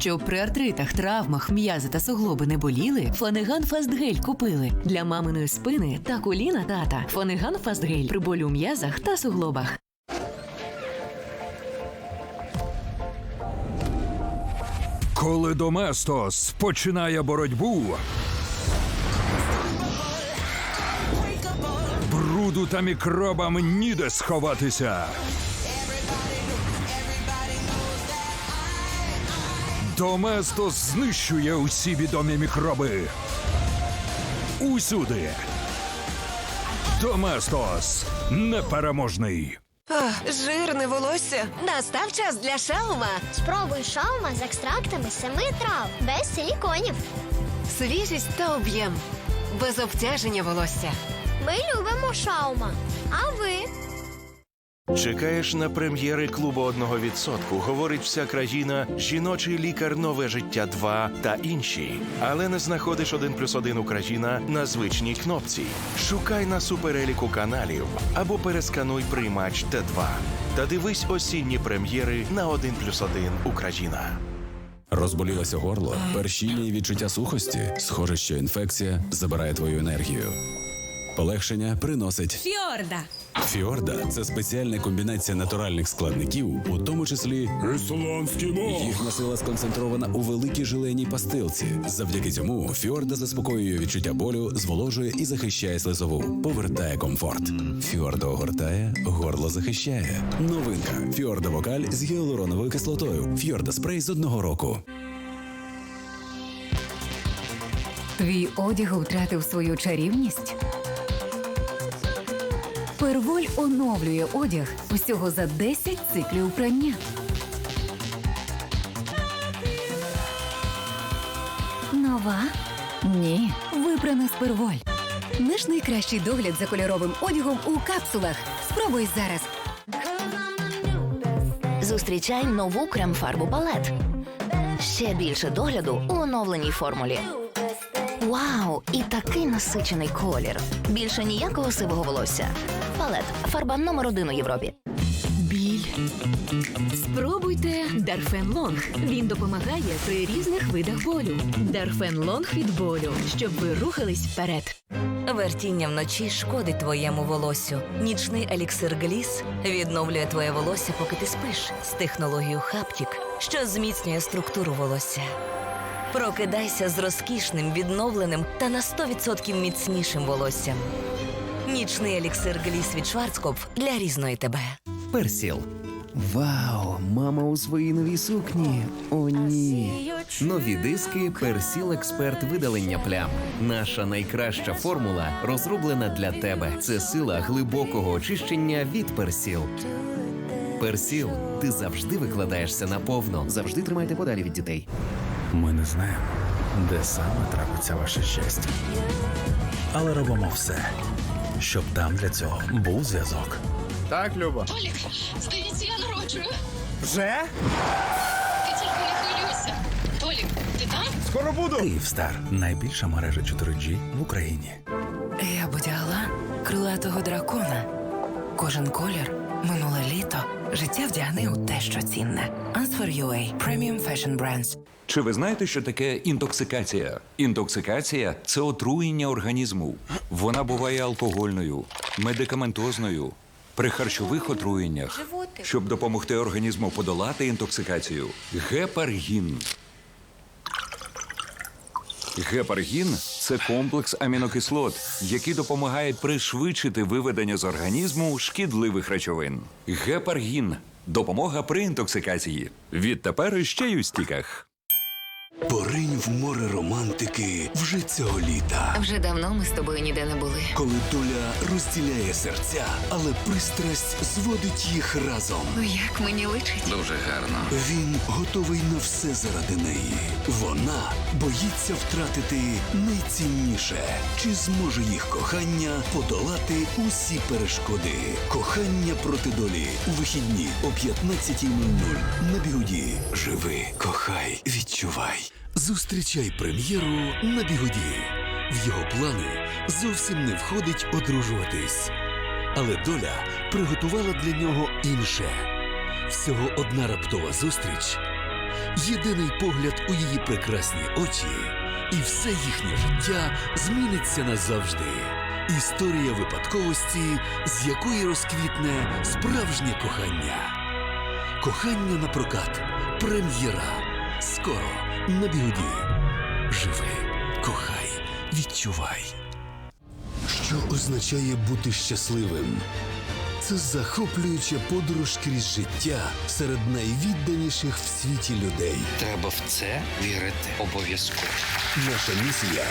Щоб при артритах, травмах, м'язи та суглоби не боліли, Фанеган Фастгель купили для маминої спини та коліна тата. Фанеган Фастгель при болю м'язах та суглобах. Коли Доместос починає боротьбу. Бруду та мікробам ніде сховатися. Доместос знищує усі відомі мікроби. Усюди. Доместос непереможний. Ах, жирне волосся. Настав час для шаума. Спробуй шаума з екстрактами семи трав без силіконів. Свіжість та об'єм. Без обтяження волосся. Ми любимо шаума. А ви? Чекаєш на прем'єри клубу одного відсотку, говорить вся країна, жіночий лікар Нове життя 2 та інші. Але не знаходиш один плюс один Україна на звичній кнопці. Шукай на супереліку каналів або перескануй приймач Т2. Та дивись осінні прем'єри на 1 плюс 1 Україна. Розболілося горло, першіння і відчуття сухості. Схоже, що інфекція забирає твою енергію. Полегшення приносить Фьорда. Фіорда це спеціальна комбінація натуральних складників, у тому числі Ісландський їхня сила сконцентрована у великій жиленій пастилці. Завдяки цьому Фіорда заспокоює відчуття болю, зволожує і захищає слизову, повертає комфорт. Фіорда огортає, горло захищає. Новинка Фіорда Вокаль з гіалуроновою кислотою. Фіорда спрей з одного року. Твій одяг втратив свою чарівність? Перволь оновлює одяг усього за 10 циклів прання. Нова? Ні, вибрана з перволь. Наш найкращий догляд за кольоровим одягом у капсулах. Спробуй зараз. Зустрічай нову крем-фарбу палет. Ще більше догляду у оновленій формулі. І такий насичений колір. Більше ніякого сивого волосся. Палет фарба номер один у Європі. Біль. Спробуйте Дарфен Лонг. Він допомагає при різних видах болю. Дарфен Лонг від болю, щоб ви рухались вперед. Вертіння вночі шкодить твоєму волосю. Нічний еліксир Гліс відновлює твоє волосся, поки ти спиш з технологією Хаптік, що зміцнює структуру волосся. Прокидайся з розкішним, відновленим та на 100% міцнішим волоссям. Нічний еліксир Гліс від Шварцкопф для різної тебе. Персіл. Вау, мама у своїй новій сукні. О, ні. Нові диски Персіл Експерт видалення плям. Наша найкраща формула розроблена для тебе. Це сила глибокого очищення від Персіл. Персіл, ти завжди викладаєшся наповно. Завжди тримайте подалі від дітей. Ми не знаємо, де саме трапиться ваше щастя. Але робимо все, щоб там для цього був зв'язок. Так, Люба. Толік, здається, я народжую. Вже? Ти тільки не хвилюйся. Толік, ти там? Скоро буду. Київстар найбільша мережа 4G в Україні. Я б одягла крилатого дракона. Кожен колір, минуле літо. Життя вдягни у те, що цінне. Answer UA. Premium Fashion Brands. Чи ви знаєте, що таке інтоксикація? Інтоксикація це отруєння організму. Вона буває алкогольною, медикаментозною, при харчових отруєннях. Щоб допомогти організму подолати інтоксикацію, гепаргін. Гепаргін це комплекс амінокислот, який допомагає пришвидшити виведення з організму шкідливих речовин. Гепаргін допомога при інтоксикації. Відтепер ще й у стіках. Поринь в море романтики вже цього літа. Вже давно ми з тобою ніде не були. Коли доля розділяє серця, але пристрасть зводить їх разом. Ну як мені личить? Дуже гарно. Він готовий на все заради неї. Вона боїться втратити найцінніше. Чи зможе їх кохання подолати усі перешкоди? Кохання проти долі у вихідні о 15.00 на бігуді. Живи, кохай, відчувай. Зустрічай прем'єру на бігуді. В його плани зовсім не входить одружуватись. Але доля приготувала для нього інше. Всього одна раптова зустріч, єдиний погляд у її прекрасні очі, і все їхнє життя зміниться назавжди. Історія випадковості, з якої розквітне справжнє кохання. Кохання на прокат. Прем'єра. Скоро на бігуді. Живи, кохай, відчувай. Що означає бути щасливим? Це захоплююча подорож крізь життя серед найвідданіших в світі людей. Треба в це вірити обов'язково. Наша місія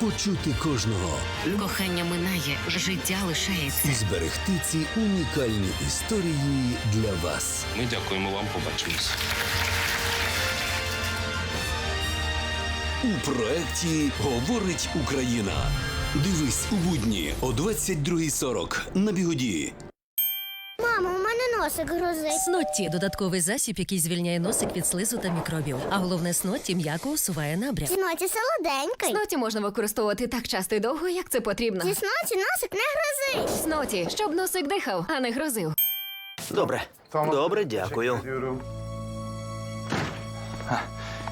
почути кожного Кохання минає, життя лишається. і зберегти ці унікальні історії для вас. Ми дякуємо вам, побачимось. У проекті Говорить Україна. Дивись у будні о 22.40 на бігоді. Мамо, у мене носик грозить. Снотті додатковий засіб, який звільняє носик від слизу та мікробів. А головне снотті м'яко усуває набряк. Сноті солоденький. Сноті можна використовувати так часто і довго, як це потрібно. Зі сноті носик не грозить. Сноті, щоб носик дихав, а не грозив. Добре. Добре, дякую.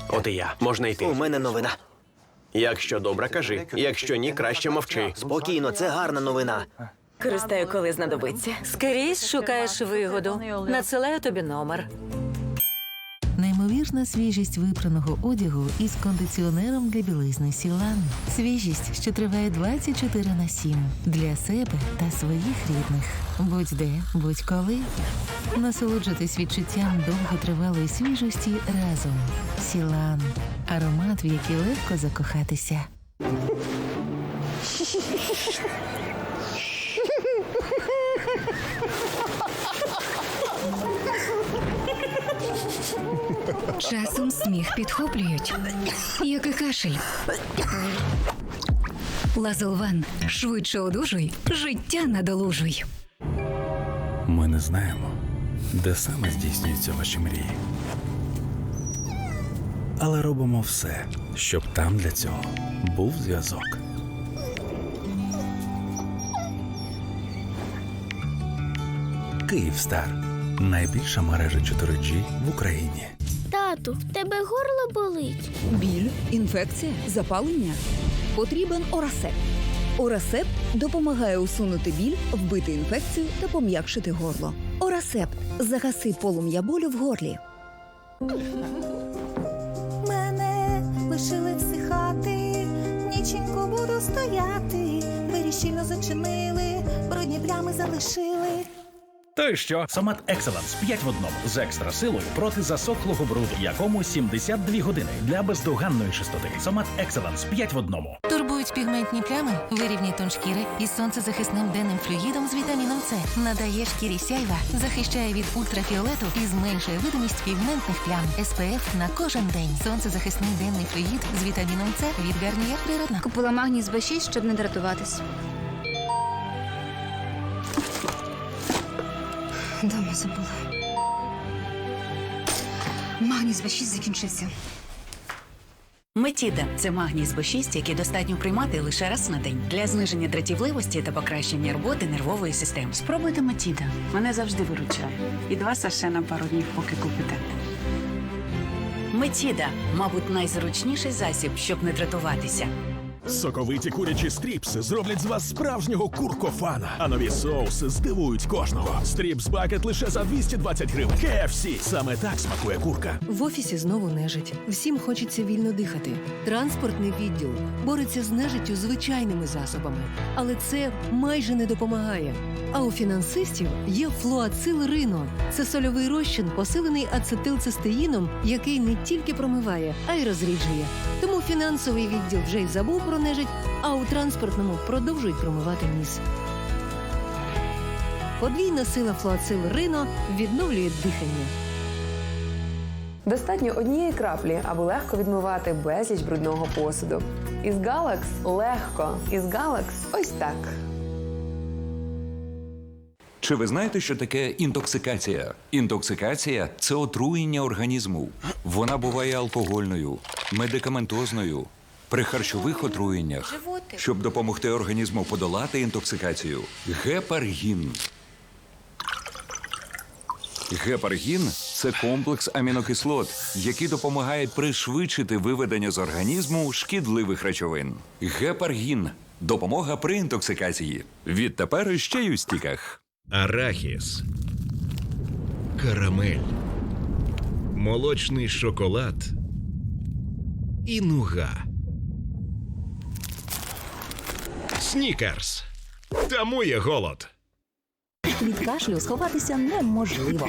От і я. Можна йти. У мене новина. Якщо добре, кажи. Якщо ні, краще мовчи. Спокійно, це гарна новина. Користаю, коли знадобиться. Скрізь шукаєш вигоду. Надсилаю тобі номер. Неймовірна свіжість випраного одягу із кондиціонером для білизни Сілан. Свіжість, що триває 24 на 7. Для себе та своїх рідних. Будь-де, будь-коли. Насолоджуйтесь відчуттям довготривалої свіжості разом. Сілан. Аромат, в який легко закохатися. Часом сміх підхоплюють, як і кашель. Лазолван. Швидше одужуй, життя надолужуй. Ми не знаємо, де саме здійснюються ваші мрії. Але робимо все, щоб там для цього був зв'язок. Київстар найбільша мережа 4G в Україні. Тату, в тебе горло болить. Біль, інфекція, запалення. Потрібен Орасеп. Орасеп допомагає усунути біль, вбити інфекцію та пом'якшити горло. Орасеп загаси полум'я болю в горлі. Мене лишили всихати, ніченько буду стояти. Двері щільно зачинили, брудні плями залишили. То й що? Сомат Екселенс 5 в одному з екстра силою проти засохлого бруду, якому 72 години для бездоганної чистоти. Сомат Екселенс 5 в одному. Турбують пігментні плями, вирівнює тон шкіри із сонцезахисним денним флюїдом з вітаміном С. Надає шкірі сяйва, захищає від ультрафіолету і зменшує видимість пігментних плям. СПФ на кожен день. Сонцезахисний денний флюїд з вітаміном С від Гарнієр природна. Купила магній з Б6, щоб не дратуватись. Дома забула. Магній з Б6 закінчився. Метіда це магній з Б6, який достатньо приймати лише раз на день для зниження дратівливості та покращення роботи нервової системи. Спробуйте Матіда. Мене завжди виручає. І два саше на пару днів, поки купите. Метіда, мабуть, найзручніший засіб, щоб не дратуватися. Соковиті курячі стріпси зроблять з вас справжнього куркофана. А нові соуси здивують кожного. Стріпс бакет лише за 220 гривень. KFC. Саме так смакує курка. В офісі знову нежить. Всім хочеться вільно дихати. Транспортний відділ бореться з нежиттю звичайними засобами, але це майже не допомагає. А у фінансистів є флуацил Рино. Це сольовий розчин, посилений ацетилцистеїном, який не тільки промиває, а й розріджує. Тому фінансовий відділ вже й забув про нежить, а у транспортному продовжують промивати ніс. Подвійна сила флуацил Рино відновлює дихання. Достатньо однієї краплі, аби легко відмивати безліч брудного посуду. Із Галакс легко. Із Галакс ось так. Чи ви знаєте, що таке інтоксикація? Інтоксикація це отруєння організму. Вона буває алкогольною, медикаментозною, при харчових отруєннях. Щоб допомогти організму подолати інтоксикацію, гепаргін. Гепаргін це комплекс амінокислот, який допомагає пришвидшити виведення з організму шкідливих речовин. Гепаргін допомога при інтоксикації. Відтепер ще й у стіках. Арахіс. Карамель. Молочний шоколад. І нуга. Снікерс. Тамує голод. Від кашлю сховатися неможливо.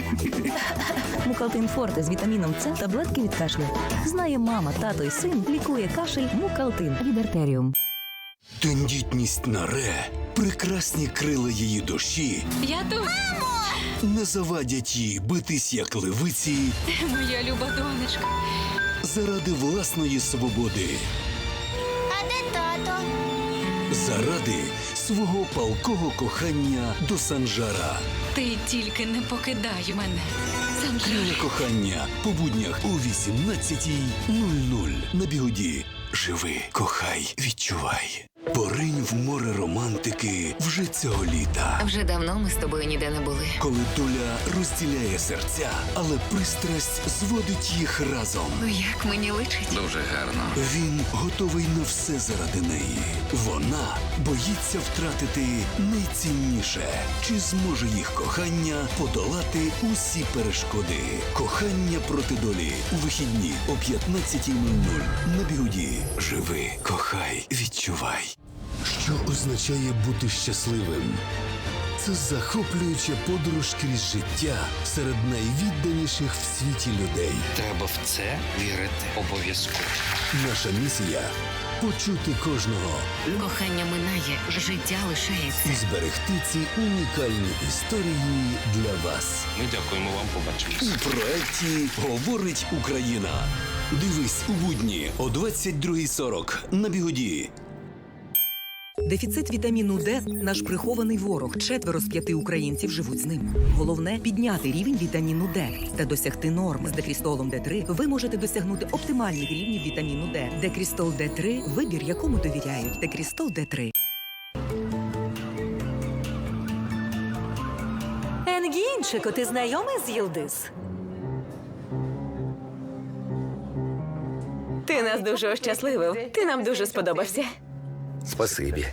Мукалтин Форте з вітаміном С таблетки від кашлю. Знає мама, тато і син лікує кашель Мукалтин від артеріум. Тендітність на ре, прекрасні крила її душі Я тут. не завадять їй битись як левиці Моя люба донечка. заради власної свободи, А де тато? Заради свого палкого кохання до Санжара. Ти тільки не покидай мене. Криле кохання по буднях о 18.00 на бігоді. Живи, кохай, відчувай. Поринь в море романтики вже цього літа. Вже давно ми з тобою ніде не були. Коли доля розділяє серця, але пристрасть зводить їх разом. Ну як мені личить? Дуже гарно. Він готовий на все заради неї. Вона боїться втратити найцінніше. Чи зможе їх кохання подолати усі перешкоди? Кохання проти долі у вихідні о 15.00 на бігуді. Живи, кохай, відчувай. Що означає бути щасливим? Це захоплююча подорож крізь життя серед найвідданіших в світі людей. Треба в це вірити обов'язково. Наша місія почути кожного Кохання минає, життя лишається. і зберегти ці унікальні історії для вас. Ми дякуємо вам, побачимось. У проєкті Говорить Україна. Дивись у будні о 22.40 на бігоді. Дефіцит вітаміну Д наш прихований ворог. Четверо з п'яти українців живуть з ним. Головне підняти рівень вітаміну Д та досягти норми. З декрістолом Д3 ви можете досягнути оптимальних рівнів вітаміну Д. Декрістол Д3 – вибір, якому довіряють. Декрістол Д3. Енгінчику, ти знайомий з Їлдис? Ти нас дуже ощасливив. Ти нам дуже сподобався. Спасибі.